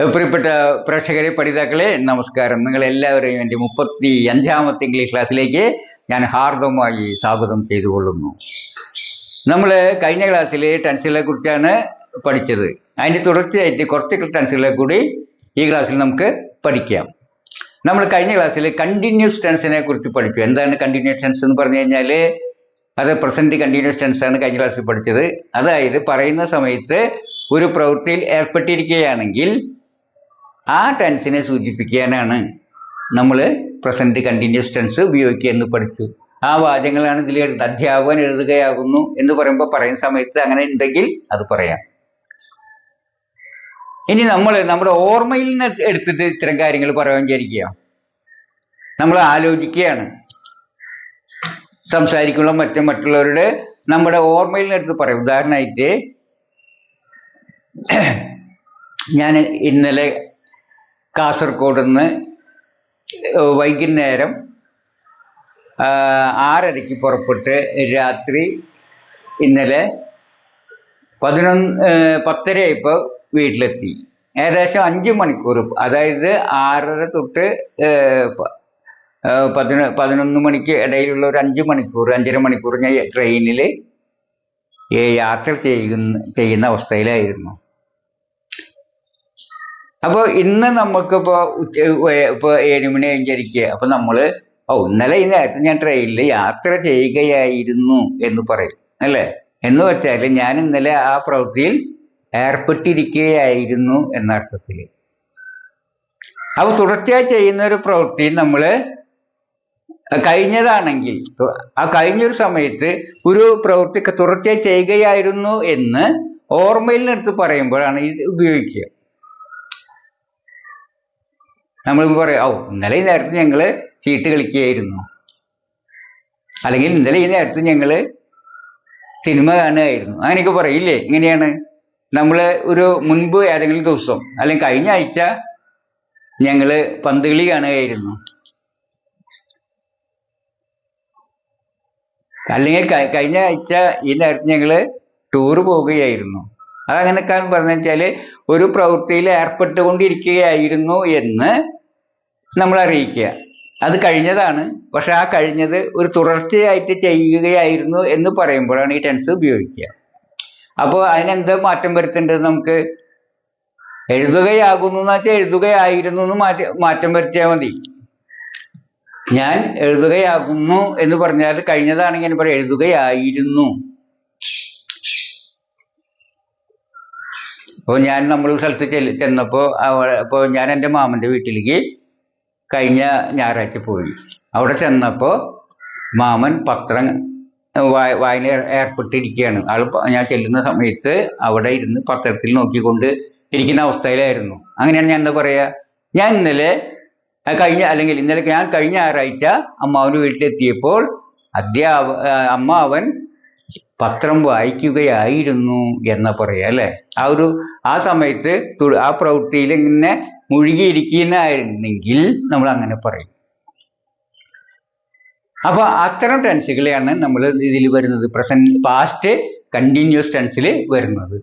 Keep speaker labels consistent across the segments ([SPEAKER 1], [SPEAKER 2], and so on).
[SPEAKER 1] പ്രിയപ്പെട്ട പ്രേക്ഷകരെ പഠിതാക്കളെ നമസ്കാരം. നിങ്ങൾ എല്ലാവരെയും എന്റെ മുപ്പത്തി അഞ്ചാമത്തെ ഇംഗ്ലീഷ് ക്ലാസ്സിലേക്ക് ഞാൻ ഹാർദവമായി സ്വാഗതം ചെയ്തുകൊള്ളുന്നു. നമ്മൾ കഴിഞ്ഞ ക്ലാസ്സിൽ ടെൻസുകളെ കുറിച്ചാണ് പഠിച്ചത്. അതിന്റെ തുടർച്ചയായിട്ട് കുറച്ച് ടെൻസുകളെ കൂടി ഈ ക്ലാസ്സിൽ നമുക്ക് പഠിക്കാം. നമ്മൾ കഴിഞ്ഞ ക്ലാസ്സിൽ കണ്ടിന്യൂസ് ടെൻസിനെ കുറിച്ച് പഠിച്ചു. എന്താണ് കണ്ടിന്യൂസ് ടെൻസ് എന്ന് പറഞ്ഞു കഴിഞ്ഞാൽ അത് പ്രസന്റ് കണ്ടിന്യൂസ് ടെൻസ് ആണ് കഴിഞ്ഞ ക്ലാസ്സിൽ പഠിച്ചത്. അതായത് പറയുന്ന സമയത്ത് ഒരു പ്രവൃത്തിയിൽ ഏർപ്പെട്ടിരിക്കുകയാണെങ്കിൽ ആ ടെൻസിനെ സൂചിപ്പിക്കാനാണ് നമ്മൾ പ്രസന്റ് കണ്ടിന്യൂസ് ടെൻസ് ഉപയോഗിക്കുക എന്ന് പഠിച്ചു. ആ വാചകങ്ങളാണ് ഇതിൽ എഴുതുന്നത്. അധ്യാപകൻ എഴുതുകയാകുന്നു എന്ന് പറയുമ്പോൾ പറയുന്ന സമയത്ത് അങ്ങനെ ഉണ്ടെങ്കിൽ അത് പറയാം. ഇനി നമ്മൾ നമ്മുടെ ഓർമ്മയിൽ നിന്ന് എടുത്തിട്ട് ഇത്തരം കാര്യങ്ങൾ പറയാൻ വിചാരിക്കുക. നമ്മൾ ആലോചിക്കുകയാണ്. സംസാരിക്കുമ്പോൾ മറ്റും മറ്റുള്ളവരുടെ നമ്മുടെ ഓർമ്മയിൽ നിന്ന് എടുത്ത് പറയും. ഉദാഹരണമായിട്ട് ഞാൻ ഇന്നലെ കാസർഗോഡ് നിന്ന് വൈകുന്നേരം ആറരയ്ക്ക് പുറപ്പെട്ട് രാത്രി ഇന്നലെ പതിനൊന്ന് പത്തര പത്തരയായപ്പോൾ വീട്ടിലെത്തി. ഏകദേശം അഞ്ച് മണിക്കൂർ അതായത് ആറര തൊട്ട് പതിനൊ പതിനൊന്ന് മണിക്ക് ഇടയിലുള്ള ഒരു അഞ്ച് മണിക്കൂർ അഞ്ചര മണിക്കൂർ ഞാൻ ട്രെയിനിൽ യാത്ര ചെയ്യുന്ന ചെയ്യുന്ന അവസ്ഥയിലായിരുന്നു. അപ്പോൾ ഇന്ന് നമുക്കിപ്പോൾ ഉച്ച ഇപ്പോൾ ഏഴ് മണി കഴിഞ്ഞിരിക്കുക അപ്പോൾ നമ്മൾ ഓ ഇന്നലെ ഈ നേരത്തെ ഞാൻ ട്രെയിനിൽ യാത്ര ചെയ്യുകയായിരുന്നു എന്ന് പറയും അല്ലേ? എന്ന് വെച്ചാൽ ഞാൻ ഇന്നലെ ആ പ്രവൃത്തിയിൽ ഏർപ്പെട്ടിരിക്കുകയായിരുന്നു എന്ന അർത്ഥത്തിൽ അപ്പോൾ തുടർച്ചയായി ചെയ്യുന്ന ഒരു പ്രവൃത്തി നമ്മൾ കഴിഞ്ഞതാണെങ്കിൽ ആ കഴിഞ്ഞൊരു സമയത്ത് ഒരു പ്രവൃത്തി തുടർച്ചയായി ചെയ്യുകയായിരുന്നു എന്ന് ഓർമ്മയിൽ നിന്നെടുത്ത് പറയുമ്പോഴാണ് ഇത് ഉപയോഗിക്കുക. നമ്മൾ പറയാം ഓ ഇന്നലെ ഈ നേരത്ത് ഞങ്ങൾ ചീട്ട് കളിക്കുകയായിരുന്നു അല്ലെങ്കിൽ ഇന്നലെ ഈ നേരത്ത് ഞങ്ങൾ സിനിമ കാണുകയായിരുന്നു. അങ്ങനെയൊക്കെ പറയില്ലേ? ഇങ്ങനെയാണ്. നമ്മൾ ഒരു മുൻപ് ഏതെങ്കിലും ദിവസം അല്ലെങ്കിൽ കഴിഞ്ഞ ആഴ്ച ഞങ്ങൾ പന്ത് കളി കാണുകയായിരുന്നു. അല്ലെങ്കിൽ കഴിഞ്ഞ ആഴ്ച ഈ നേരത്ത് ഞങ്ങൾ ടൂറ് പോവുകയായിരുന്നു. അതങ്ങനെയൊക്കെ പറഞ്ഞു വെച്ചാൽ ഒരു പ്രവൃത്തിയിൽ ഏർപ്പെട്ടുകൊണ്ടിരിക്കുകയായിരുന്നു എന്ന് നമ്മൾ അറിയിക്കുക അത് കഴിഞ്ഞതാണ്. പക്ഷെ ആ കഴിഞ്ഞത് ഒരു തുടർച്ചയായിട്ട് ചെയ്യുകയായിരുന്നു എന്ന് പറയുമ്പോഴാണ് ഈ ടെൻസ് ഉപയോഗിക്കുക. അപ്പോൾ അതിനെന്ത് മാറ്റം വരുത്തേണ്ടത് നമുക്ക്? എഴുതുകയാകുന്നു എന്ന് വെച്ചാൽ എഴുതുകയായിരുന്നു എന്ന് മാറ്റ മാറ്റം വരുത്തിയാൽ മതി. ഞാൻ എഴുതുകയാകുന്നു എന്ന് പറഞ്ഞാൽ കഴിഞ്ഞതാണെങ്കിൽ ഞാൻ പറയാം എഴുതുകയായിരുന്നു. അപ്പോൾ ഞാൻ നമ്മൾ സ്ഥലത്ത് ചെല്ല് ചെന്നപ്പോൾ അവിടെ അപ്പോൾ ഞാൻ എന്റെ മാമന്റെ വീട്ടിലേക്ക് കഴിഞ്ഞ ഞായറാഴ്ച പോയി. അവിടെ ചെന്നപ്പോൾ മാമൻ പത്രം വായ- വായന ഏർപ്പെട്ടിരിക്കുകയാണ് ആൾ ഞാൻ ചെല്ലുന്ന സമയത്ത് അവിടെ ഇരുന്ന് പത്രത്തിൽ നോക്കിക്കൊണ്ട് ഇരിക്കുന്ന അവസ്ഥയിലായിരുന്നു. അങ്ങനെയാണ് ഞാൻ എന്താ പറയുക ഞാൻ ഇന്നലെ കഴിഞ്ഞ അല്ലെങ്കിൽ ഇന്നലെ ഞാൻ കഴിഞ്ഞ ഞായറാഴ്ച അമ്മാവന്റെ വീട്ടിലെത്തിയപ്പോൾ അധ്യാപ അമ്മാവൻ പത്രം വായിക്കുകയായിരുന്നു എന്ന് പറയാം അല്ലേ? ആ ഒരു ആ സമയത്ത് ആ പ്രവൃത്തിയിൽ ഇങ്ങനെ മുഴുകിയിരിക്കുന്നതായിരുന്നെങ്കിൽ നമ്മൾ അങ്ങനെ പറയും. അപ്പൊ അത്തരം ടെൻസുകളെയാണ് നമ്മൾ ഇതിൽ വരുന്നത്. പ്രസന്റ് പാസ്റ്റ് കണ്ടിന്യൂസ് ടെൻസിൽ വരുന്നത്.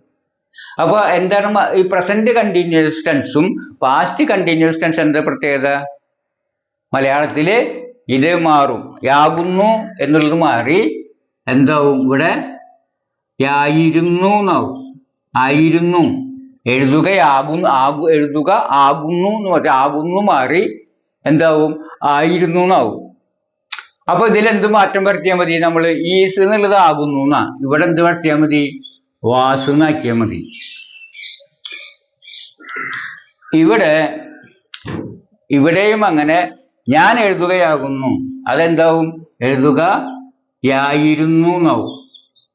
[SPEAKER 1] അപ്പൊ എന്താണ് ഈ പ്രസന്റ് കണ്ടിന്യൂസ് ടെൻസും പാസ്റ്റ് കണ്ടിന്യൂസ് ടെൻസ് എന്താ പ്രത്യേകത? മലയാളത്തിൽ ഇത് മാറും യാകുന്നു എന്നുള്ളത് മാറി എന്താവും ഇവിടെ? ആയിരുന്നു എന്നാവും ആയിരുന്നു. എഴുതുകയാകുന്നു ആകു എഴുതുക ആകുന്നു എന്ന് പറഞ്ഞാൽ ആകുന്നു മാറി എന്താവും? ആയിരുന്നു എന്നാവും അപ്പൊ ഇതിൽ എന്ത് മാറ്റം വരുത്തിയാൽ മതി? നമ്മൾ ഈസ് എന്നുള്ളത് ആകുന്നു എന്നാ. ഇവിടെ എന്ത് വരുത്തിയാൽ മതി? വാസു എന്നാക്കിയാൽ മതി. ഇവിടെ ഇവിടെയും അങ്ങനെ ഞാൻ എഴുതുകയാകുന്നു. അതെന്താവും? എഴുതുക യായിരുന്നു എന്നാവും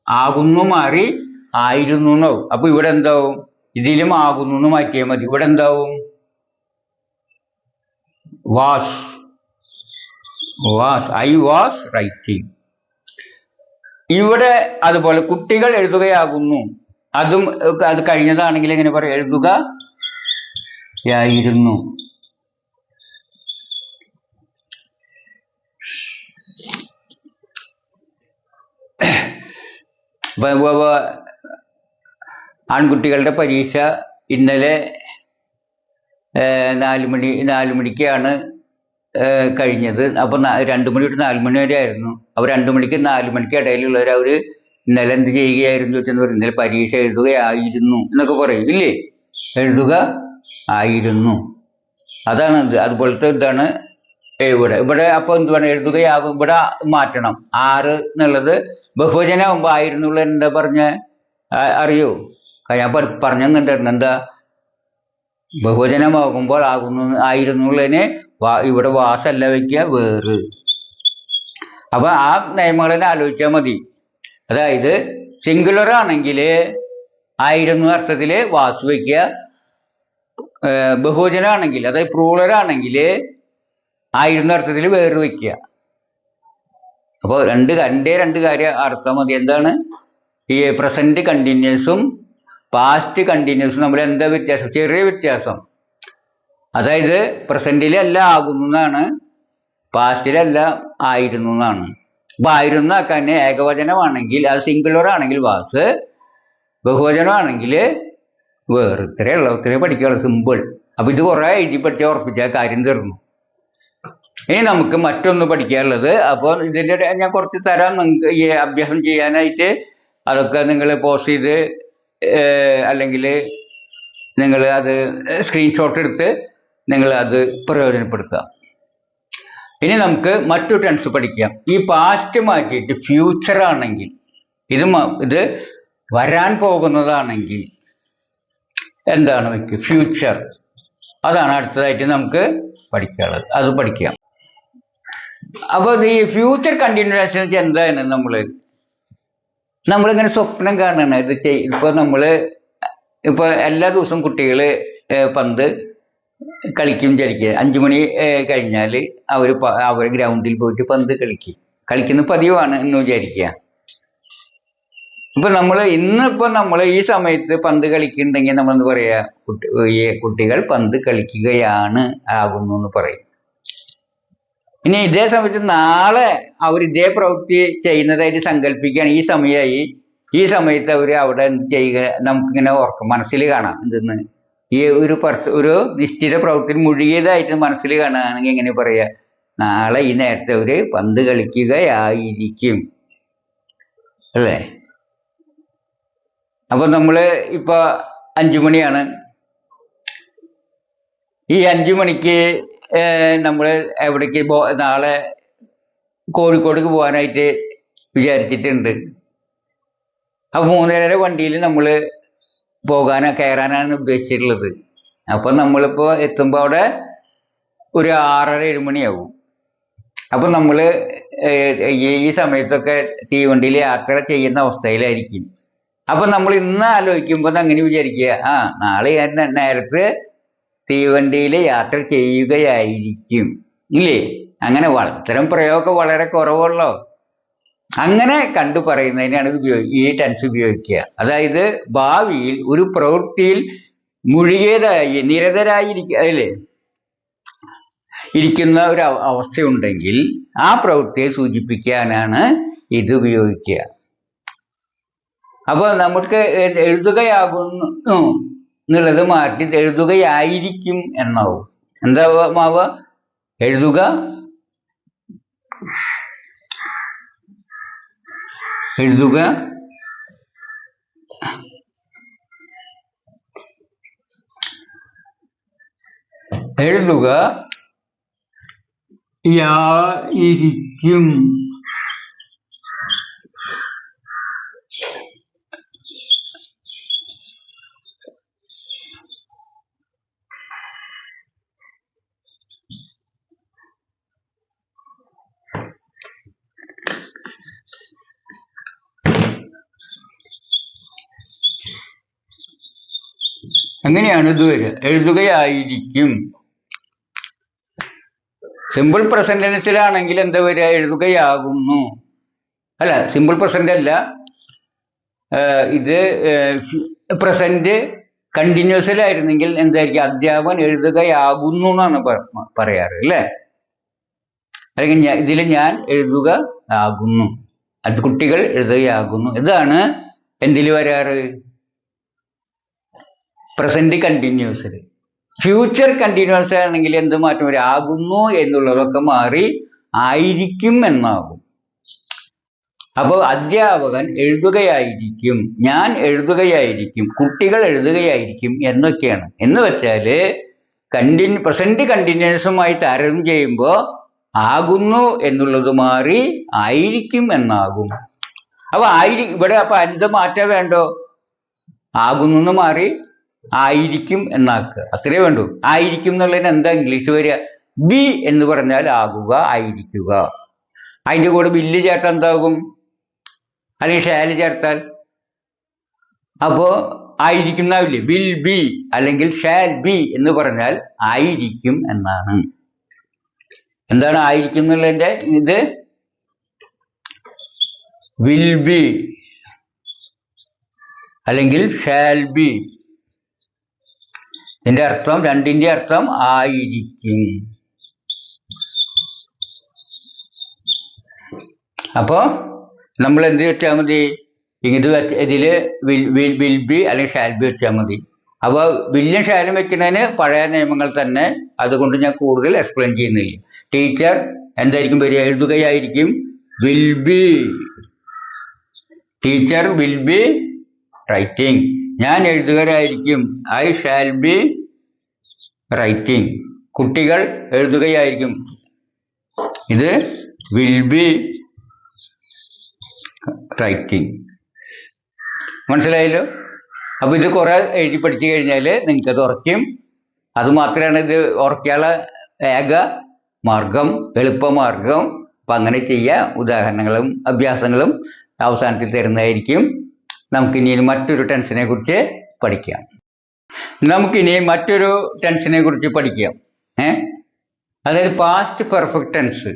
[SPEAKER 1] ആകുന്നു മാറി ആയിരുന്നു എന്നാവും അപ്പൊ ഇവിടെ എന്താവും? ഇതിലും ആകുന്നു എന്ന് മാറ്റിയാൽ മതി. ഇവിടെ എന്താവും? Was. Was. I was writing. ഇവിടെ അതുപോലെ കുട്ടികൾ എഴുതുകയാകുന്നു. അതും അത് കഴിഞ്ഞതാണെങ്കിൽ എങ്ങനെ പറയാം? എഴുതുക. യായിരുന്നു ആൺകുട്ടികളുടെ പരീക്ഷ ഇന്നലെ നാല് മണി നാല് മണിക്കാണ് കഴിഞ്ഞത്. അപ്പോൾ രണ്ട് മണി തൊട്ട് നാല് മണി വരെ ആയിരുന്നു. അപ്പോൾ രണ്ട് മണിക്ക് നാല് മണിക്ക് ഇടയിലുള്ളവർ അവർ ഇന്നലെ എന്ത് ചെയ്യുകയായിരുന്നു ചോദിച്ചെന്ന് പറയും. ഇന്നലെ പരീക്ഷ എഴുതുകയായിരുന്നു എന്നൊക്കെ പറയും. ഇല്ലേ? എഴുതുക ആയിരുന്നു. അതാണ് അതുപോലത്തെ ഇതാണ് ഇവിടെ. ഇവിടെ അപ്പോൾ എന്തുവേണം? എഴുതുകയാകും. ഇവിടെ മാറ്റണം. ആറ് എന്നുള്ളത് ബഹുവചനമാകുമ്പോൾ ആയിരുന്നുള്ള എന്താ പറഞ്ഞ? അറിയോ? ഞാൻ പറ- പറഞ്ഞു തന്നിട്ടുണ്ടായിരുന്നു എന്താ? ബഹുവചനമാകുമ്പോൾ ആകുന്നു ആയിരുന്നുള്ളതിനെ ഇവിടെ വാസല്ല വയ്ക്കുക വേറ്. അപ്പൊ ആ നിയമങ്ങളെ ആലോചിച്ചാൽ മതി. അതായത് സിംഗുലർ ആണെങ്കിൽ ആയിരുന്നു അർത്ഥത്തിൽ വാസ് വയ്ക്കുക. ബഹുജനാണെങ്കിൽ അതായത് പ്രൂളർ ആണെങ്കിൽ ആയിരുന്ന അർത്ഥത്തിൽ വേറെ വയ്ക്കുക. അപ്പോൾ രണ്ട് രണ്ടേ രണ്ട് കാര്യം അർത്ഥം മതി. എന്താണ്? ഈ പ്രസന്റ് കണ്ടിന്യൂസും പാസ്റ്റ് കണ്ടിന്യൂസും നമ്മൾ എന്താ വ്യത്യാസം? ചെറിയ വ്യത്യാസം. അതായത് പ്രസന്റിലല്ല ആകുന്നു എന്നാണ് പാസ്റ്റിലല്ല ആയിരുന്നു എന്നാണ്. അപ്പൊ ആയിരുന്നു ആക്കാൻ ഏകവചനമാണെങ്കിൽ അത് സിംഗുലർ ആണെങ്കിൽ വാസ് ബഹുവചനമാണെങ്കിൽ വേറെ. ഇത്രയുള്ള ഇത്രയും പഠിക്കാനുള്ള. സിമ്പിൾ അപ്പൊ ഇത് കുറെ എഴുതി പഠിച്ചാൽ ഉറപ്പിച്ച കാര്യം തീർന്നു. ഇനി നമുക്ക് മറ്റൊന്ന് പഠിക്കാനുള്ളത്. അപ്പോൾ ഇതിന്റെ ഞാൻ കുറച്ച് തരാം. നിങ്ങൾക്ക് ഈ അഭ്യാസം ചെയ്യാനായിട്ട് അതൊക്കെ നിങ്ങൾ പോസ്റ്റ് ചെയ്ത് അല്ലെങ്കിൽ നിങ്ങൾ അത് സ്ക്രീൻഷോട്ട് എടുത്ത് നിങ്ങൾ അത് പ്രയോജനപ്പെടുത്തുക. ഇനി നമുക്ക് മറ്റു ടെൻസ് പഠിക്കാം. ഈ പാസ്റ്റ് മാറ്റിയിട്ട് ഫ്യൂച്ചർ ആണെങ്കിൽ ഇത് ഇത് വരാൻ പോകുന്നതാണെങ്കിൽ എന്താണ് വയ്ക്കുക ഫ്യൂച്ചർ അതാണ് അടുത്തതായിട്ട് നമുക്ക് പഠിക്കാനുള്ളത്. അത് പഠിക്കാം. അപ്പോൾ ഈ ഫ്യൂച്ചർ കണ്ടിന്യൂസ് എന്താണ് നമ്മൾ നമ്മളിങ്ങനെ സ്വപ്നം കാണണം. ഇത് ചെയ് ഇപ്പോൾ നമ്മൾ ഇപ്പോൾ എല്ലാ ദിവസവും കുട്ടികൾ പന്ത് കളിക്കും ചലിക്കും അഞ്ചു മണി കഴിഞ്ഞാൽ അവർ അവർ ഗ്രൗണ്ടിൽ പോയിട്ട് പന്ത് കളിക്കും. കളിക്കുന്ന പതിവാണ് എന്ന് വിചാരിക്കുക. ഇപ്പൊ നമ്മൾ ഇന്നിപ്പോ നമ്മൾ ഈ സമയത്ത് പന്ത് കളിക്കുന്നുണ്ടെങ്കിൽ നമ്മൾ എന്താ പറയാ? കുട്ടി കുട്ടികൾ പന്ത് കളിക്കുകയാണ് ആകുന്നു എന്ന് പറയും. ഇനി ഇതേ സമയത്ത് നാളെ അവർ ഇതേ പ്രവൃത്തി ചെയ്യുന്നതായിട്ട് സങ്കല്പിക്കുകയാണ്. ഈ സമയമായി ഈ സമയത്ത് അവർ അവിടെ എന്ത് ചെയ്യുക? നമുക്കിങ്ങനെ ഓർക്കും മനസ്സിൽ കാണാം എന്തെന്ന്. ഈ ഒരു പർസ് ഒരു നിശ്ചിത പ്രവൃത്തി മുഴുകിയതായിട്ട് മനസ്സിൽ കാണുകയാണെങ്കിൽ എങ്ങനെ പറയാ? നാളെ ഈ നേരത്തെ അവർ പന്ത് കളിക്കുകയായിരിക്കും. അല്ലേ? അപ്പൊ നമ്മൾ ഇപ്പോൾ അഞ്ചു മണിയാണ് ഈ അഞ്ചു മണിക്ക് നമ്മൾ എവിടേക്ക് പോ നാളെ കോഴിക്കോടേക്ക് പോകാനായിട്ട് വിചാരിച്ചിട്ടുണ്ട്. അപ്പൊ മൂന്നര വണ്ടിയിൽ നമ്മൾ പോകാനോ കയറാനാണ് ഉദ്ദേശിച്ചിട്ടുള്ളത്. അപ്പൊ നമ്മളിപ്പോ എത്തുമ്പോൾ അവിടെ ഒരു ആറര ഏഴ് മണിയാവും. അപ്പൊ നമ്മൾ ഏഹ് ഈ സമയത്തൊക്കെ തീവണ്ടിയിൽ യാത്ര ചെയ്യുന്ന അവസ്ഥയിലായിരിക്കും. അപ്പൊ നമ്മൾ ഇന്ന് ആലോചിക്കുമ്പോൾ അങ്ങനെ വിചാരിക്കുക ആ നാളെ ഞാൻ നേരത്തെ തീവണ്ടിയിൽ യാത്ര ചെയ്യുകയായിരിക്കും. ഇല്ലേ? അങ്ങനെ ഇത്തരം പ്രയോഗം വളരെ കുറവുള്ളോ? അങ്ങനെ കണ്ടു പറയുന്നതിനാണ് ഉപയോഗി ഈ ടെൻസ് ഉപയോഗിക്കുക. അതായത് ഭാവിയിൽ ഒരു പ്രവൃത്തിയിൽ മുഴുകിയതായി നിരതരായിരിക്കുക അല്ലേ? ഇരിക്കുന്ന ഒരു അവ- അവസ്ഥയുണ്ടെങ്കിൽ ആ പ്രവൃത്തിയെ സൂചിപ്പിക്കാനാണ് ഇത് ഉപയോഗിക്കുക. അപ്പോൾ നമുക്ക് എഴുതുകയാകുന്നു. എന്നുള്ളത് മാറ്റി എഴുതുകയായിരിക്കും എന്നാവും. മാവ? എഴുതുക. എഴുതുക. എഴുതുക. യായിരിക്കും അങ്ങനെയാണ് ഇത് വരിക. എഴുതുകയായിരിക്കും. സിമ്പിൾ പ്രസന്റൻസിലാണെങ്കിൽ എന്താ വരിക? എഴുതുകയാകുന്നു. അല്ല സിമ്പിൾ പ്രസന്റ് അല്ല. ഇത് പ്രസന്റ് കണ്ടിന്യൂസിലായിരുന്നെങ്കിൽ എന്തായിരിക്കും? അധ്യാപകൻ എഴുതുകയാകുന്നു എന്നാണ് പറയാറ് അല്ലേ? അല്ലെങ്കിൽ ഇതിൽ ഞാൻ എഴുതുക ആകുന്നു അത് കുട്ടികൾ എഴുതുകയാകുന്നു. ഇതാണ് എന്തിൽ വരാറ്? പ്രസന്റ് കണ്ടിന്യൂസിൽ ഫ്യൂച്ചർ കണ്ടിന്യൂസ് ആണെങ്കിൽ എന്ത് മാറ്റം വരും? ആകുന്നു എന്നുള്ളതൊക്കെ മാറി ആയിരിക്കും എന്നാകും. അപ്പോൾ അധ്യാപകൻ എഴുതുകയായിരിക്കും ഞാൻ എഴുതുകയായിരിക്കും കുട്ടികൾ എഴുതുകയായിരിക്കും എന്നൊക്കെയാണ്. എന്ന് വെച്ചാൽ കണ്ടിന്യൂ പ്രസന്റ് കണ്ടിന്യൂസുമായി താരതമ്യം ചെയ്യുമ്പോൾ ആകുന്നു എന്നുള്ളത് മാറി ആയിരിക്കും എന്നാകും. അപ്പൊ ആയിരി ഇവിടെ അപ്പൊ എന്ത് മാറ്റം വേണ്ടോ? ആകുന്നു മാറി ആയിരിക്കും എന്നാക്കുക അത്രേ വേണ്ടൂ. ആയിരിക്കും എന്നുള്ളതിന് എന്താ ഇംഗ്ലീഷ് വരിക? ബി എന്ന് പറഞ്ഞാൽ ആകുക ആയിരിക്കുക. അതിന്റെ കൂടെ ബില്ല് ചേർത്താൽ എന്താകും? അല്ലെങ്കിൽ ഷാൽ ചേർത്താൽ? അപ്പോ ആയിരിക്കും എന്നാവില്ലേ? വിൽ ബി അല്ലെങ്കിൽ ഷാൽ ബി എന്ന് പറഞ്ഞാൽ ആയിരിക്കും എന്നാണ്. എന്താണ് ആയിരിക്കും എന്നുള്ളതിന്റെ ഇത്? വിൽ ബി അല്ലെങ്കിൽ ഷാൽ ബി. ഇതിന്റെ അർത്ഥം രണ്ടിന്റെ അർത്ഥം ആയിരിക്കും. അപ്പോ നമ്മൾ എന്ത് വെച്ചാൽ മതി? ഇത് ഇതിൽ വിൽ ബി അല്ലെങ്കിൽ ഷാൽ ബി വെച്ചാൽ മതി. അപ്പോൾ വില്ലും ഷാലും വെക്കുന്നതിന് പഴയ നിയമങ്ങൾ തന്നെ അതുകൊണ്ട് ഞാൻ കൂടുതൽ എക്സ്പ്ലെയിൻ ചെയ്യുന്നില്ല. ടീച്ചർ എന്തായിരിക്കും വരിക? എഴുതുകയായിരിക്കും. Will be teacher will be writing ഞാൻ എഴുതുകയായിരിക്കും ഐ ഷാൽ ബി റൈറ്റിംഗ് കുട്ടികൾ എഴുതുകയായിരിക്കും. ഇത് വിൽ ബി റൈറ്റിംഗ് മനസ്സിലായല്ലോ? അപ്പൊ ഇത് കുറെ എഴുതി പഠിച്ചു കഴിഞ്ഞാൽ നിങ്ങൾക്ക് അത് ഉറയ്ക്കും. അത് മാത്രമാണ് ഇത് ഉറക്കാനുള്ള ഏക മാർഗം എളുപ്പമാർഗം. അപ്പൊ അങ്ങനെ ചെയ്യുക ഉദാഹരണങ്ങളും അഭ്യാസങ്ങളും അവസാനത്തിൽ തരുന്നതായിരിക്കും. നമുക്കിനി മറ്റൊരു ടെൻഷനെ കുറിച്ച് പഠിക്കാം. നമുക്ക് ഇനി മറ്റൊരു ടെൻഷനെ കുറിച്ച് പഠിക്കാം. ഏ? അതായത് past perfect tense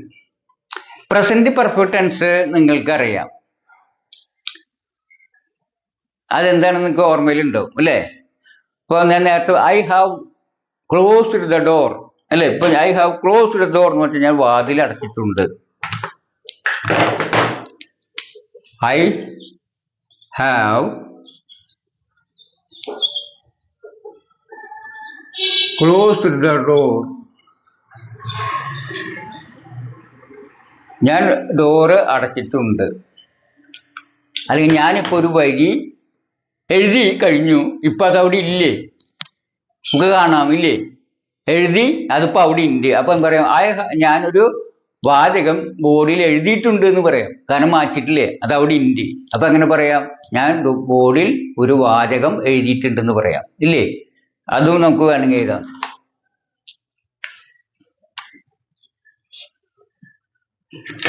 [SPEAKER 1] present perfect tense നിങ്ങൾക്കറിയാം. അതെന്താണെന്ന് നിങ്ങൾക്ക് ഓർമ്മയിലുണ്ടാവും അല്ലേ? ഇപ്പോൾ ഞാൻ നേരത്തെ I have closed the door അല്ലേ? ഇപ്പൊ I have closed the door എന്ന് വെച്ചാൽ ഞാൻ വാതിൽ അടച്ചിട്ടുണ്ട്. I have closed the door ഞാൻ ഡോറ് അടച്ചിട്ടുണ്ട്. അല്ലെങ്കിൽ ഞാനിപ്പോൾ ഒരു വരി എഴുതി കഴിഞ്ഞു. ഇപ്പം അതവിടെ ഇല്ലേ? നമുക്ക് കാണാം ഇല്ലേ? എഴുതി അതിപ്പോൾ അവിടെ ഉണ്ട്. അപ്പം പറയാം ആ ഞാനൊരു വാചകം ബോർഡിൽ എഴുതിയിട്ടുണ്ട് എന്ന് പറയാം. കാരണം മാറ്റിട്ടില്ലേ അത് അവിടെ ഇന്ത്യ അപ്പൊ എങ്ങനെ പറയാം? ഞാൻ ബോർഡിൽ ഒരു വാചകം എഴുതിയിട്ടുണ്ടെന്ന് പറയാം. ഇല്ലേ? അതും നമുക്ക് വേണമെങ്കിൽ എഴുതാം.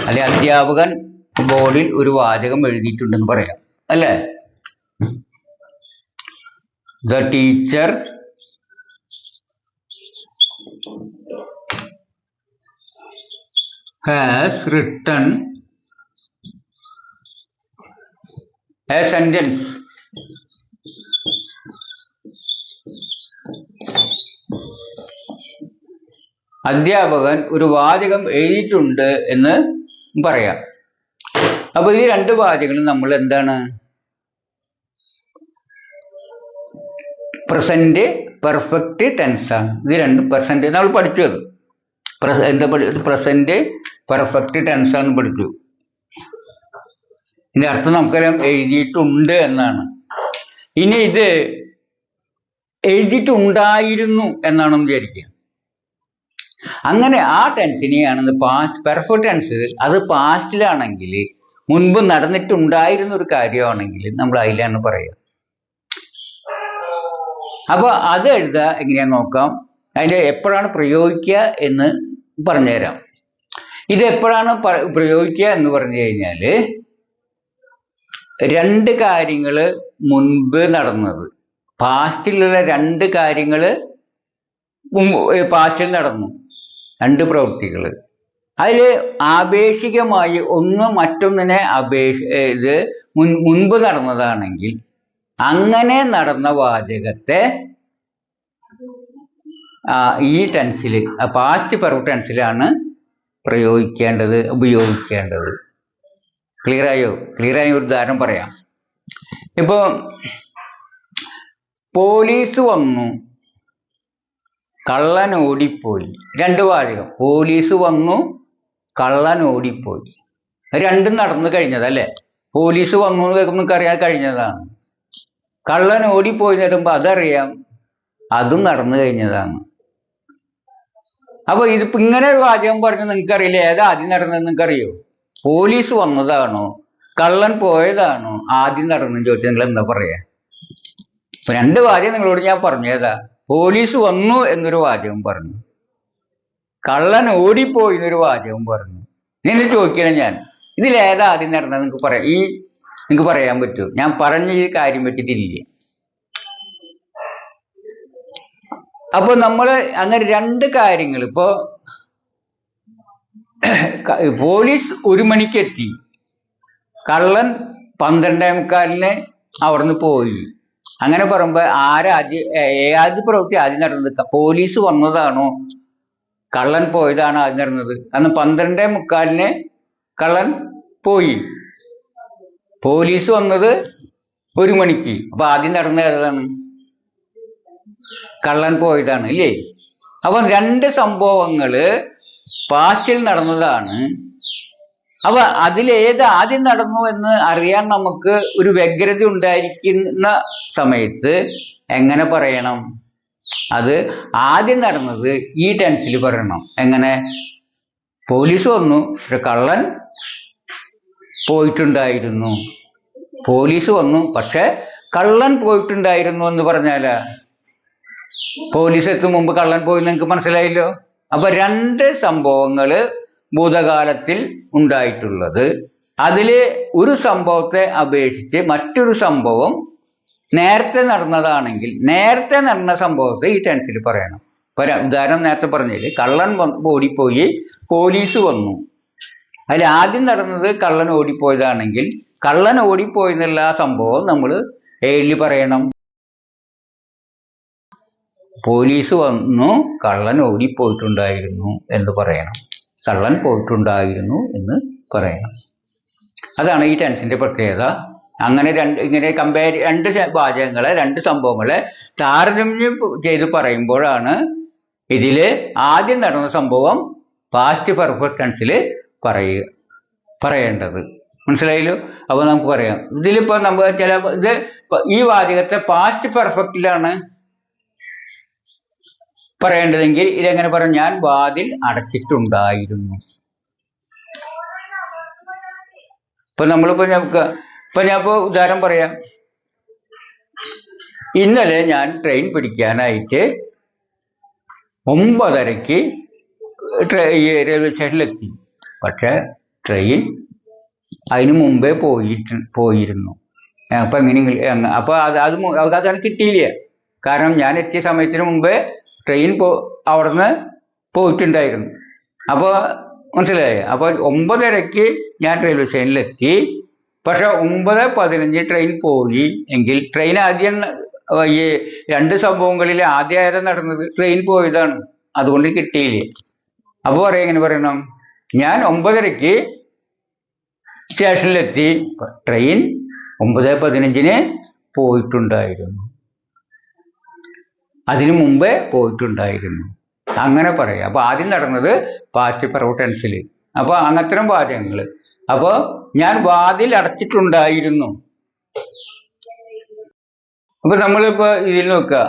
[SPEAKER 1] അല്ലെ അധ്യാപകൻ ബോർഡിൽ ഒരു വാചകം എഴുതിയിട്ടുണ്ടെന്ന് പറയാം. അല്ലേ? The teacher has written a sentence. അധ്യാപകൻ ഒരു വാചകം എഴുതിയിട്ടുണ്ട് എന്ന് പറയാം. അപ്പൊ ഈ രണ്ട് വാചകങ്ങളും നമ്മൾ എന്താണ്? പ്രസന്റ് പെർഫെക്റ്റ് ടെൻസാണ് ഇത് രണ്ടും പെർസെന്റ് നമ്മൾ പഠിച്ചു അത്. പ്രസ- എന്താ പ്രസന്റ് പെർഫെക്റ്റ് ആണ് പഠിച്ചു ഇതിന്റെ അർത്ഥം നമുക്കറിയാം എഴുതിയിട്ടുണ്ട് എന്നാണ്. ഇനി ഇത് എഴുതിയിട്ടുണ്ടായിരുന്നു എന്നാണ് വിചാരിക്കുക. അങ്ങനെ ആ ടെൻസിനെയാണ് പാസ്റ്റ് പെർഫെക്റ്റ് ടെൻസ് അത് പാസ്റ്റിലാണെങ്കിൽ മുൻപ് നടന്നിട്ടുണ്ടായിരുന്ന ഒരു കാര്യമാണെങ്കിൽ നമ്മൾ അതിലാണ് പറയുക. അപ്പൊ അത് എഴുതുക എങ്ങനെയാന്ന് നോക്കാം. അതിന്റെ എപ്പോഴാണ് പ്രയോഗിക്കുക എന്ന് പറഞ്ഞുതരാം. ഇത് എപ്പോഴാണ് പ്രയോഗിക്കുക എന്ന് പറഞ്ഞു കഴിഞ്ഞാൽ രണ്ട് കാര്യങ്ങൾ മുൻപ് നടന്നത്. പാസ്റ്റിലുള്ള രണ്ട് കാര്യങ്ങൾ പാസ്റ്റിൽ നടന്നു. രണ്ട് പ്രവൃത്തികൾ അതിൽ ആപേക്ഷികമായി ഒന്ന് മറ്റൊന്നിനെ അപേക്ഷ ഇത് മുൻ മുൻപ് നടന്നതാണെങ്കിൽ അങ്ങനെ നടന്ന വാചകത്തെ ഈ ടെൻസിൽ പാസ്റ്റ് പെർഫെക്റ്റ് ടെൻസിലാണ് പ്രയോഗിക്കേണ്ടത് ഉപയോഗിക്കേണ്ടത്. ക്ലിയർ ആയ? ഒരു ഉദാഹരണം പറയാം. ഇപ്പൊ പോലീസ് വന്നു. കള്ളൻ ഓടിപ്പോയി. രണ്ട് വാചകം. പോലീസ് വന്നു കള്ളൻ ഓടിപ്പോയി. രണ്ടും നടന്നു കഴിഞ്ഞതല്ലേ? പോലീസ് വന്നു എന്ന് കേൾക്കുമ്പോൾ നിങ്ങൾക്ക് അറിയാൻ കഴിഞ്ഞതാണ്. കള്ളൻ ഓടിപ്പോയി എന്ന് വരുമ്പോൾ അതറിയാം അതും നടന്നു കഴിഞ്ഞതാണ്. അപ്പൊ ഇതിപ്പോ ഇങ്ങനെ ഒരു വാചകം പറഞ്ഞ് നിങ്ങൾക്ക് അറിയില്ല ഏതാ ആദ്യം നടന്നത് നിങ്ങൾക്ക് അറിയോ പോലീസ് വന്നതാണോ? കള്ളൻ പോയതാണോ ആദ്യം നടന്നെന്ന് ചോദിച്ചാൽ നിങ്ങൾ എന്താ പറയാ? ഇപ്പൊ രണ്ട് വാചകം നിങ്ങളോട് ഞാൻ പറഞ്ഞു ഏതാ പോലീസ് വന്നു എന്നൊരു വാചകം പറഞ്ഞു. കള്ളൻ ഓടിപ്പോയി എന്നൊരു വാചകം പറഞ്ഞു. നിന്നെ ചോദിക്കണം ഞാൻ. ഇതിലേതാ ആദ്യം നടന്നത് നിങ്ങൾക്ക് പറയാം? ഈ നിങ്ങൾക്ക് പറയാൻ പറ്റുമോ? ഞാൻ പറഞ്ഞ ഈ കാര്യം വെച്ചിട്ടില്ല അപ്പൊ നമ്മൾ അങ്ങനെ രണ്ട് കാര്യങ്ങൾ ഇപ്പോ പോലീസ് ഒരു മണിക്കെത്തി. കള്ളൻ പന്ത്രണ്ടേ മുക്കാലിന് അവിടുന്ന് പോയി. അങ്ങനെ പറയുമ്പോ ആരാദ്യ ഏത് പ്രവൃത്തി ആദ്യം നടന്നത്? പോലീസ് വന്നതാണോ? കള്ളൻ പോയതാണ് ആദ്യം നടന്നത്? അന്ന് പന്ത്രണ്ടേ മുക്കാലിന് കള്ളൻ പോയി. പോലീസ് വന്നത് ഒരു മണിക്ക്. അപ്പൊ ആദ്യം നടന്നത് ഏതാണ്? കള്ളൻ പോയതാണ് ഇല്ലേ? അപ്പൊ രണ്ട് സംഭവങ്ങൾ പാസ്റ്റിൽ നടന്നതാണ്. അപ്പൊ അതിലേത് ആദ്യം നടന്നു എന്ന് അറിയാൻ നമുക്ക് ഒരു വ്യഗ്രത ഉണ്ടായിരിക്കുന്ന സമയത്ത് എങ്ങനെ പറയണം? അത് ആദ്യം നടന്നത് ഈ ടെൻസിൽ പറയണം. എങ്ങനെ? പോലീസ് വന്നു. ഒരു കള്ളൻ പോയിട്ടുണ്ടായിരുന്നു. പോലീസ് വന്നു. പക്ഷെ കള്ളൻ പോയിട്ടുണ്ടായിരുന്നു എന്ന് പറഞ്ഞാലാ? പോലീസ് എത്തും മുമ്പ് കള്ളൻ പോയി നിങ്ങൾക്ക് മനസ്സിലായല്ലോ? അപ്പൊ രണ്ട് സംഭവങ്ങൾ ഭൂതകാലത്തിൽ ഉണ്ടായിട്ടുള്ളത്. അതിലെ ഒരു സംഭവത്തെ അപേക്ഷിച്ച് മറ്റൊരു സംഭവം നേരത്തെ നടന്നതാണെങ്കിൽ നേരത്തെ നടന്ന സംഭവത്തെ ഈ ടെൻസിൽ പറയണം. ഇപ്പൊ ഉദാഹരണം നേരത്തെ പറഞ്ഞില്ല കള്ളൻ ഓടിപ്പോയി പോലീസ് വന്നു. അതിൽ ആദ്യം നടന്നത് കള്ളൻ ഓടിപ്പോയതാണെങ്കിൽ കള്ളൻ ഓടിപ്പോയെന്നുള്ള ആ സംഭവം നമ്മൾ ഏഴിൽ പറയണം. പോലീസ് വന്നു കള്ളൻ ഓടിപ്പോയിട്ടുണ്ടായിരുന്നു എന്ന് പറയണം. കള്ളൻ പോയിട്ടുണ്ടായിരുന്നു എന്ന് പറയണം. അതാണ് ഈ ടെൻസിന്റെ പ്രത്യേകത. അങ്ങനെ രണ്ട് ഇങ്ങനെ കമ്പയർ രണ്ട് വാചകങ്ങളെ രണ്ട് സംഭവങ്ങളെ താരതമ്യം ചെയ്ത് പറയുമ്പോഴാണ് ഇതിൽ ആദ്യം നടന്ന സംഭവം പാസ്റ്റ് പെർഫെക്റ്റ് ടെൻസിൽ പറയുക പറയേണ്ടത്. മനസ്സിലായല്ലോ? അപ്പോൾ നമുക്ക് പറയാം. ഇതിലിപ്പോ നമ്മൾ ചില ഇത് ഈ വാചകത്തെ പാസ്റ്റ് പെർഫെക്റ്റിലാണ് പറയേണ്ടതെങ്കിൽ ഇതെങ്ങനെ പറയും? ഞാൻ വാതിൽ അടച്ചിട്ടുണ്ടായിരുന്നു. ഇപ്പൊ നമ്മളിപ്പോ നമുക്ക് ഇപ്പൊ ഞാൻ ഇപ്പോ ഉദാഹരണം പറയാം. ഇന്നലെ ഞാൻ ട്രെയിൻ പിടിക്കാനായിട്ട് ട്രെയിൻ റെയിൽവേ സ്റ്റേഷനിലെത്തി പക്ഷെ ട്രെയിൻ അതിനു മുമ്പേ പോയിട്ട് പോയിരുന്നു. അപ്പൊ എങ്ങനെ അപ്പൊ അത് അത് അതാണ് കിട്ടിയില്ല. കാരണം ഞാൻ എത്തിയ സമയത്തിന് മുമ്പേ ട്രെയിൻ പോ അവിടുന്ന് പോയിട്ടുണ്ടായിരുന്നു. അപ്പോൾ മനസ്സിലായി? അപ്പോൾ ഒമ്പതരയ്ക്ക് ഞാൻ റെയിൽവേ സ്റ്റേഷനിലെത്തി പക്ഷെ ഒമ്പത് പതിനഞ്ച് ട്രെയിൻ പോയി. എങ്കിൽ ട്രെയിൻ ആദ്യം ഈ രണ്ട് സംഭവങ്ങളിൽ ആദ്യമായത് നടന്നത് ട്രെയിൻ പോയതാണ്. അതുകൊണ്ട് കിട്ടിയില്ല. അപ്പോൾ പറയാം എങ്ങനെ പറയണം? ഞാൻ ഒമ്പതരയ്ക്ക് സ്റ്റേഷനിലെത്തി ട്രെയിൻ ഒമ്പത് പതിനഞ്ചിന് പോയിട്ടുണ്ടായിരുന്നു. അതിനു മുമ്പേ പോയിട്ടുണ്ടായിരുന്നു. അങ്ങനെ പറയാം. അപ്പൊ ആദ്യം നടന്നത് പാസ്റ്റ് പ്രൊട്ടൻസിൽ ടെൻസിൽ അപ്പൊ അങ്ങത്തരം വാചകങ്ങൾ അപ്പോൾ ഞാൻ വാതിൽ അടച്ചിട്ടുണ്ടായിരുന്നു. അപ്പൊ നമ്മളിപ്പോ ഇതിൽ നോക്കുക.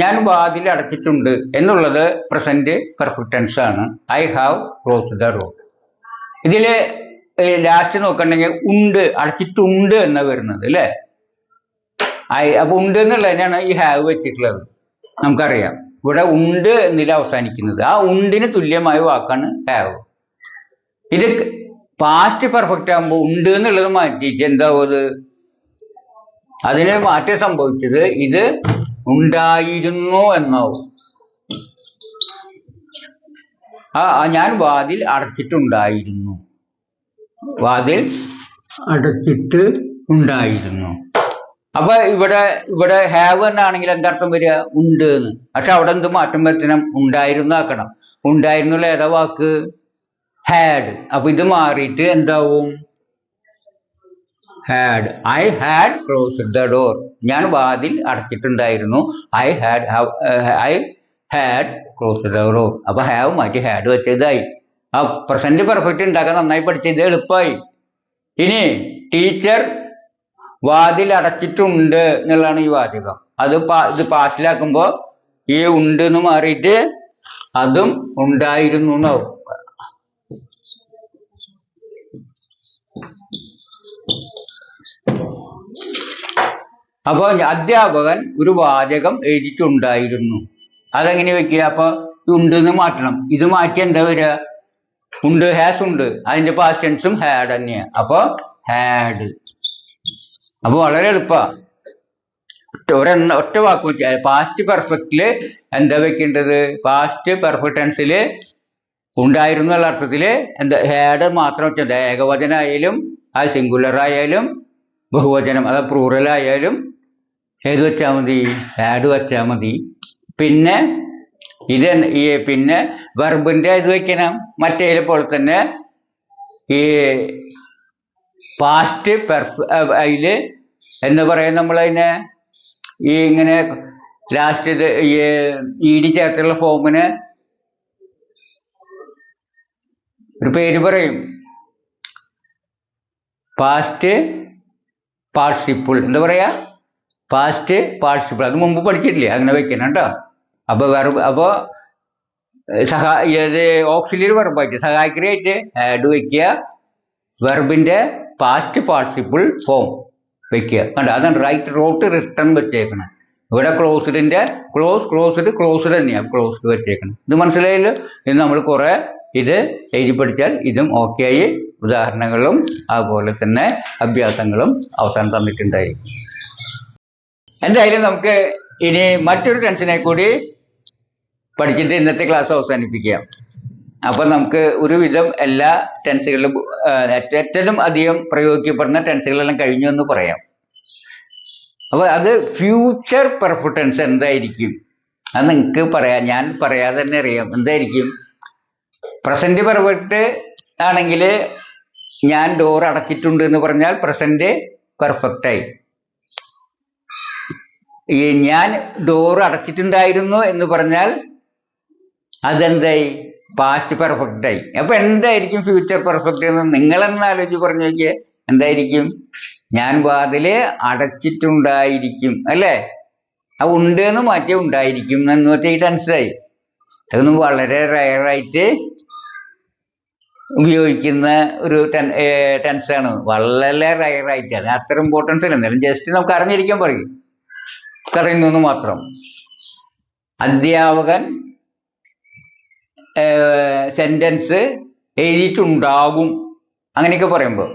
[SPEAKER 1] ഞാൻ വാതിൽ അടച്ചിട്ടുണ്ട് എന്നുള്ളത് പ്രസന്റ് പെർഫെക്റ്റ് ടെൻസ് ആണ് I have close the road. ഇതിൽ ലാസ്റ്റ് നോക്കണ്ടെങ്കിൽ ഉണ്ട് അടച്ചിട്ടുണ്ട് എന്നാ വരുന്നത് അല്ലേ? ഐ അപ്പൊ ഉണ്ട് എന്നുള്ളതിനാണ് ഈ ഹാവ് വെച്ചിട്ടുള്ളത്. നമുക്കറിയാം. ഇവിടെ ഉണ്ട് എന്നില്ല അവസാനിക്കുന്നത്. ആ ഉണ്ടിന് തുല്യമായ വാക്കാണ് ഹാവ്. ഇത് പാസ്റ്റ് പെർഫെക്റ്റ് ആകുമ്പോൾ ഉണ്ട് എന്നുള്ളത് മാറ്റിയിട്ട് എന്താവും അത്? അതിന് മാറ്റം സംഭവിച്ചത് ഇത് ഉണ്ടായിരുന്നു എന്നാവും. ആ, ഞാൻ വാതിൽ അടച്ചിട്ടുണ്ടായിരുന്നു. വാതിൽ അടച്ചിട്ട് ഉണ്ടായിരുന്നു. അപ്പൊ ഇവിടെ ഇവിടെ ഹാവ് എന്നാണെങ്കിൽ എന്താർത്ഥം വരിക? ഉണ്ട് എന്ന്. പക്ഷെ അവിടെ എന്ത് മാറ്റം വരുത്തണം? ഉണ്ടായിരുന്നു ആക്കണം ഉണ്ടായിരുന്നുള്ള ഏതാ വാക്ക്? ഹാഡ് അപ്പൊ ഇത് മാറിയിട്ട് എന്താവും? Had I had closed the door ഞാൻ വാതിൽ അടച്ചിട്ടുണ്ടായിരുന്നു. I had I had closed the door അപ്പൊ ഹാവ് മാറ്റി ഹാഡ് വെച്ചതായി. ആ പ്രസന്റ് പെർഫെക്റ്റ് ഉണ്ടാക്കാൻ നന്നായി പഠിച്ചത് എളുപ്പമായി ഇനി ടീച്ചർ വാതിൽ അടച്ചിട്ടുണ്ട് എന്നുള്ളതാണ് ഈ വാചകം. അത് ഇത് പാസിലാക്കുമ്പോ ഈ ഉണ്ട് എന്ന് മാറിയിട്ട് അതും ഉണ്ടായിരുന്നു എന്നാവും. അപ്പൊ അധ്യാപകൻ ഒരു വാചകം എഴുതിയിട്ടുണ്ടായിരുന്നു. അതെങ്ങനെ വെക്കുക? അപ്പൊ ഉണ്ട് എന്ന് മാറ്റണം. ഇത് മാറ്റി എന്താ വരിക? ഉണ്ട് ഹാസ് ഉണ്ട്. അതിന്റെ പാസ്റ്റൻസും ഹാഡ് തന്നെയാ. അപ്പൊ ഹാഡ് അപ്പൊ വളരെ എളുപ്പാ. ഒറ്റ ഒരെണ്ണ ഒറ്റ വാക്ക് പാസ്റ്റ് പെർഫെക്റ്റിൽ എന്താ വെക്കേണ്ടത്? പാസ്റ്റ് പെർഫെക്റ്റ് ടെൻസിൽ ഉണ്ടായിരുന്നു എന്നുള്ള അർത്ഥത്തിൽ എന്താ ഹാഡ് മാത്രം വെച്ചത് ഏകവചനായാലും ആ സിംഗുലർ ആയാലും ബഹുവചനം അത് പ്രൂറൽ ആയാലും ഏത് വെച്ചാൽ മതി? ഹാഡ് വെച്ചാൽ മതി. പിന്നെ ഇത് ഈ പിന്നെ വെർബിന്റെ ഇത് വെക്കണം. മറ്റേതിലെ പോലെ തന്നെ ഈ പാസ്റ്റ് പെർഫ് അതിൽ പറയും നമ്മൾ നമ്മളതിനെ ഈ ഇങ്ങനെ ലാസ്റ്റ് ഇത് ഈ ഡി ചേർത്തുള്ള ഫോമിന് ഒരു പേര് പറയും. പാസ്റ്റ് പാർട്ടിസിപ്പിൾ എന്താ പറയാ? പാസ്റ്റ് പാർട്ടിസിപ്പിൾ അത് മുമ്പ് പഠിച്ചിട്ടില്ലേ? അങ്ങനെ വെക്കണം കേട്ടോ. അപ്പൊ വെറു അപ്പോ സഹായ സഹാ ഇത് ഓക്സിലറി വെർബായിട്ട് സഹായകരമായിട്ട് ആഡ് വെക്കുക. വെർബിന്റെ പാസ്റ്റ് പാർട്ടിസിപ്പിൾ ഫോം വെക്കുക. കണ്ടോ? അതാണ് റൈറ്റ് റോട്ട് റിട്ടേൺ വെച്ചേക്കണം ഇവിടെ ക്ലോസ്ഡിന്റെ ക്ലോസ് ക്ലോസ്ഡ് ക്ലോസ്ഡ് തന്നെയാണ് ക്ലോസ്ഡ് വെച്ചേക്കണം ഇത് മനസ്സിലായല്ലോ? ഇത് നമ്മൾ കുറെ ഇത് എഴുതി പഠിച്ചാൽ ഇതും ഓക്കെ ആയി ഉദാഹരണങ്ങളും അതുപോലെ തന്നെ അഭ്യാസങ്ങളും അവസാനം തന്നിട്ടുണ്ടായിരിക്കും. എന്തായാലും നമുക്ക് ഇനി മറ്റൊരു ടെൻഷനെ കൂടി പഠിച്ചിട്ട് ഇന്നത്തെ ക്ലാസ് അവസാനിപ്പിക്കാം. അപ്പൊ നമുക്ക് ഒരുവിധം എല്ലാ ടെൻസുകളിലും ഏറ്റവും അധികം പ്രയോഗിക്കപ്പെടുന്ന ടെൻസുകളെല്ലാം കഴിഞ്ഞു എന്ന് പറയാം. അപ്പൊ അത് ഫ്യൂച്ചർ പെർഫെക്റ്റ് ടെൻസ് എന്തായിരിക്കും? അത് നിങ്ങൾക്ക് പറയാം ഞാൻ പറയാതെ തന്നെ അറിയാം. എന്തായിരിക്കും? പ്രസന്റ് പെർഫെക്റ്റ് ആണെങ്കിൽ ഞാൻ ഡോർ അടച്ചിട്ടുണ്ട് എന്ന് പറഞ്ഞാൽ പ്രസന്റ് പെർഫെക്റ്റ് ആയി. ഈ ഞാൻ ഡോർ അടച്ചിട്ടുണ്ടായിരുന്നു എന്ന് പറഞ്ഞാൽ അതെന്തായി? പാസ്റ്റ് പെർഫെക്റ്റ് ആയി. അപ്പൊ എന്തായിരിക്കും ഫ്യൂച്ചർ പെർഫെക്റ്റ് എന്ന് നിങ്ങളെന്ന് ആലോചിച്ച് പറഞ്ഞു നോക്കിയേ. എന്തായിരിക്കും? ഞാൻ വാതിൽ അടച്ചിട്ടുണ്ടായിരിക്കും അല്ലേ? ആ ഉണ്ട് എന്ന് മാറ്റി ഉണ്ടായിരിക്കും എന്ന് വെച്ചാൽ ഈ ടെൻസായി അതൊന്നും വളരെ റയറായിട്ട് ഉപയോഗിക്കുന്ന ഒരു ടെൻ ടെൻസാണ് വളരെ റയറായിട്ട് അത് അത്ര ഇമ്പോർട്ടൻസ് ഇല്ല എന്നാലും ജസ്റ്റ് നമുക്ക് അറിഞ്ഞിരിക്കാൻ പറയും. പറയുന്നു മാത്രം. അധ്യാപകൻ സെന്റൻസ് എഴുതിയിട്ടുണ്ടാകും. അങ്ങനെയൊക്കെ പറയുമ്പോൾ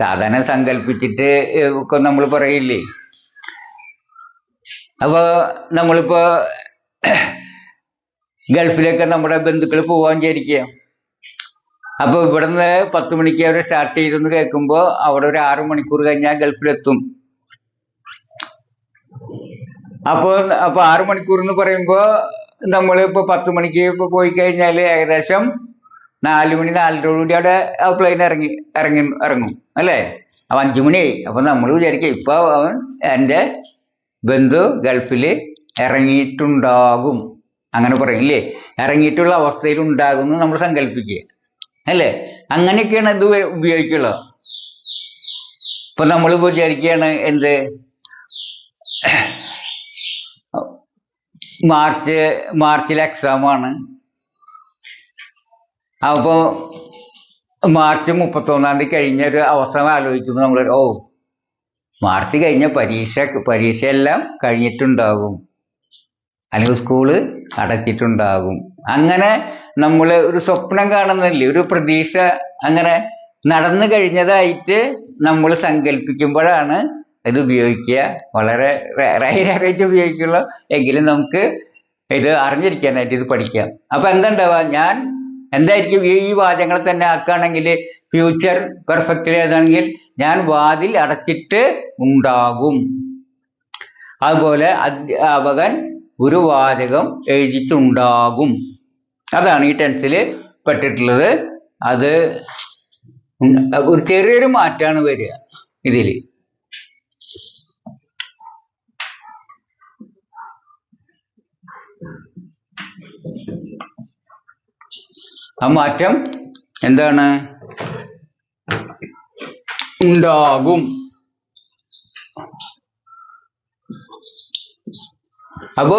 [SPEAKER 1] സാധാരണ സങ്കല്പിച്ചിട്ട് ഒക്കെ നമ്മൾ പറയില്ലേ? അപ്പോൾ നമ്മളിപ്പോൾ ഗൾഫിലൊക്കെ നമ്മുടെ ബന്ധുക്കൾ പോകാൻ വിചാരിക്കുക അപ്പോൾ ഇവിടുന്ന് പത്ത് മണിക്ക് അവർ സ്റ്റാർട്ട് ചെയ്തെന്ന് കേൾക്കുമ്പോൾ അവിടെ ഒരു ആറു മണിക്കൂർ കഴിഞ്ഞാൽ ഗൾഫിലെത്തും. അപ്പോൾ അപ്പോൾ ആറു മണിക്കൂർ എന്ന് പറയുമ്പോ നമ്മൾ ഇപ്പൊ പത്ത് മണിക്ക് ഇപ്പൊ പോയി കഴിഞ്ഞാൽ ഏകദേശം നാല് മണി നാലരയോടുകൂടി അവിടെ ആ പ്ലെയിൻ ഇറങ്ങി ഇറങ്ങി ഇറങ്ങും അല്ലേ? അപ്പൊ അഞ്ചു മണിയായി അപ്പൊ നമ്മൾ വിചാരിക്കുക ഇപ്പൊ അവൻ എന്റെ ബന്ധു ഗൾഫിൽ ഇറങ്ങിയിട്ടുണ്ടാകും. അങ്ങനെ പറയും ഇല്ലേ? ഇറങ്ങിയിട്ടുള്ള അവസ്ഥയിൽ ഉണ്ടാകും നമ്മൾ സങ്കല്പിക്കുക അല്ലേ? അങ്ങനെയൊക്കെയാണ് ഇത് ഉപയോഗിക്കുള്ളത് ഇപ്പൊ നമ്മൾ വിചാരിക്കുകയാണ് എന്ത്? മാർച്ച് മാർച്ചിലെ എക്സാമാണ് അപ്പോൾ മാർച്ച് മുപ്പത്തൊന്നാം തീയതി കഴിഞ്ഞ അവസരം ആലോചിക്കുന്നു നമ്മൾ ഓ മാർച്ച് കഴിഞ്ഞ പരീക്ഷ പരീക്ഷയെല്ലാം കഴിഞ്ഞിട്ടുണ്ടാകും. അല്ലെങ്കിൽ സ്കൂൾ അടച്ചിട്ടുണ്ടാകും. അങ്ങനെ നമ്മൾ ഒരു സ്വപ്നം കാണുന്നില്ലേ? ഒരു പ്രതീക്ഷ അങ്ങനെ നടന്നു കഴിഞ്ഞതായിട്ട് നമ്മൾ സങ്കല്പിക്കുമ്പോഴാണ് ഇത് ഉപയോഗിക്കുക. വളരെ റൈറ്റ് ഉപയോഗിക്കുള്ളൂ. എങ്കിലും നമുക്ക് ഇത് അറിഞ്ഞിരിക്കാനായിട്ട് ഇത് പഠിക്കാം. അപ്പൊ എന്തുണ്ടാവുക ഞാൻ എന്തായിരിക്കും ഈ വാചകങ്ങൾ തന്നെ ആക്കുകയാണെങ്കിൽ ഫ്യൂച്ചർ പെർഫെക്റ്റ് ഏതാണെങ്കിൽ ഞാൻ വാതിൽ അടച്ചിട്ട് ഉണ്ടാകും. അതുപോലെ അധ്യാപകൻ ഒരു വാചകം എഴുതിയിട്ടുണ്ടാകും. അതാണ് ഈ ടെൻസിൽ പെട്ടിട്ടുള്ളത്. അത് ഒരു ചെറിയൊരു മാറ്റാണ് വരിക ഇതിൽ ആ മാറ്റം എന്താണ്? ഉണ്ടാകും. അപ്പോ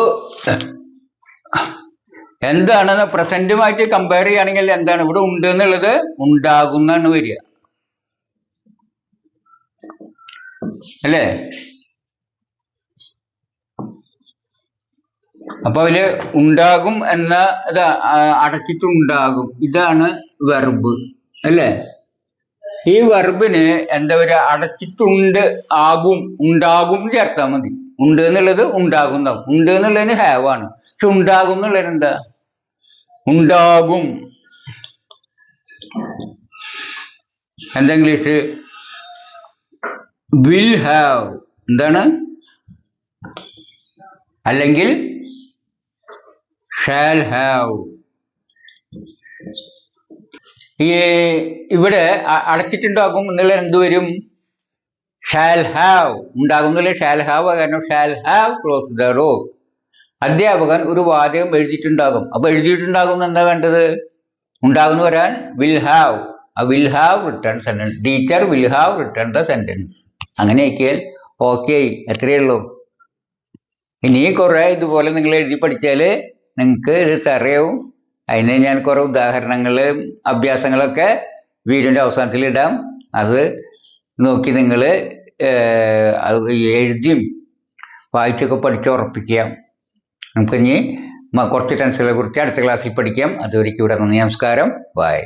[SPEAKER 1] എന്താണ്? പ്രസന്റുമായിട്ട് കമ്പയർ ചെയ്യുകയാണെങ്കിൽ എന്താണ്? ഇവിടെ ഉണ്ട് എന്നുള്ളത് ഉണ്ടാകുന്നാണ് വരിക. അല്ലേ? അപ്പൊ അതിൽ ഉണ്ടാകും എന്ന ഇത് അടച്ചിട്ടുണ്ടാകും. ഇതാണ് വെർബ് അല്ലേ? ഈ വെർബിന് എന്താ പറയുക അടച്ചിട്ടുണ്ട് ആകും ഉണ്ടാകും ചേർത്താൽ മതി. ഉണ്ട് എന്നുള്ളത് ഉണ്ടാകുന്നതാവും. ഉണ്ട് എന്നുള്ളതിന് ഹാവ് ആണ്. പക്ഷെ ഉണ്ടാകും എന്നുള്ളതിന് എന്താ? ഉണ്ടാകും. എന്താ ഇംഗ്ലീഷ്? വിൽ ഹാവ് എന്താണ്? അല്ലെങ്കിൽ ഷാൽ ഹാവ് ഈ ഇവിടെ അടച്ചിട്ടുണ്ടാക്കും അടച്ചിട്ടുണ്ടാകും എന്നുള്ള എന്ത് വരും? ഷാൽ ഹാവ് ഉണ്ടാകുന്നില്ല ഷാൽ ഹാവ് കാരണം shall have close the road അധ്യാപകൻ ഒരു വാചകം എഴുതിയിട്ടുണ്ടാകും. അപ്പൊ എഴുതിയിട്ടുണ്ടാകും എന്താ വേണ്ടത്? ഉണ്ടാകുന്ന വരാൻ വിൽ ഹാവ് ആ will have return sentence teacher will have return the sentence അങ്ങനെയൊക്കെയാൽ okay എത്രയേ ഉള്ളൂ. ഇനി കുറെ ഇതുപോലെ നിങ്ങൾ എഴുതി പഠിച്ചാൽ നിങ്ങൾക്ക് ഇത് തറയാവും അതിന് ഞാൻ കുറെ ഉദാഹരണങ്ങൾ അഭ്യാസങ്ങളൊക്കെ വീഡിയോന്റെ അവസാനത്തിൽ ഇടാം. അത് നോക്കി നിങ്ങൾ എഴുതിയും വായിച്ചൊക്കെ പഠിച്ച് ഉറപ്പിക്കുക. നമുക്കിനി കുറച്ച് ടെൻഷനുകളെ കുറിച്ച് അടുത്ത ക്ലാസ്സിൽ പഠിക്കാം. അതുവരേക്കും ഇവിടെ നന്ദി നമസ്കാരം. ബൈ.